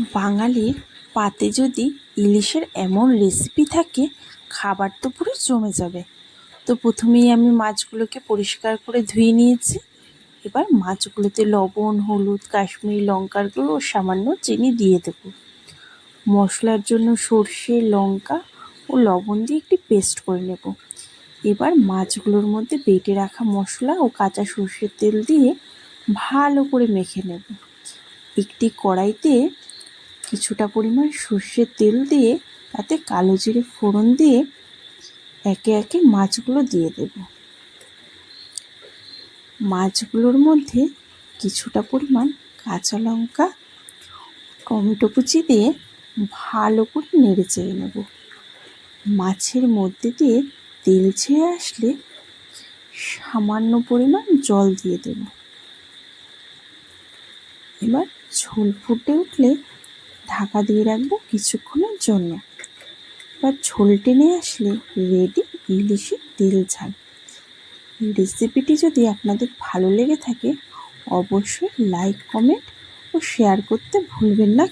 বাঙালির পাতে যদি ইলিশের এমন রেসিপি থাকে, খাবার তো পুরো জমে যাবে। তো প্রথমেই আমি মাছগুলোকে পরিষ্কার করে ধুয়ে নিয়েছি। এবার মাছগুলোতে লবণ, হলুদ, কাশ্মীরি লঙ্কার গুঁড়ো সামান্য চিনি দিয়ে দেবো। মশলার জন্য সর্ষে, লঙ্কা ও লবণ দিয়ে একটি পেস্ট করে নেব। এবার মাছগুলোর মধ্যে বেটে রাখা মশলা ও কাঁচা সর্ষের তেল দিয়ে ভালো করে মেখে নেব। একটি কড়াইতে কিছুটা পরিমাণ সর্ষের তেল দিয়ে, তাতে কালো জিরে ফোড়ন দিয়ে একে একে মাছগুলো দিয়ে দেব। মাছগুলোর মধ্যে কিছুটা পরিমাণ কাঁচা লঙ্কা, টমেটো কুচি দিয়ে ভালো করে নেড়ে চেড়ে নেব। মাছের মধ্যে দিয়ে তেল ছেড়ে আসলে সামান্য পরিমাণ জল দিয়ে দেব। এবার ঝোল ফুটে উঠলে ঢাকা দিয়ে রাখব কিছুক্ষণের জন্য। এবার ঝোল টেনে আসলে রেডি ইলিশের তেল ঝাল। রেসিপিটি যদি আপনাদের ভালো লেগে থাকে, অবশ্যই লাইক কমেন্ট ও শেয়ার করতে ভুলবেন না।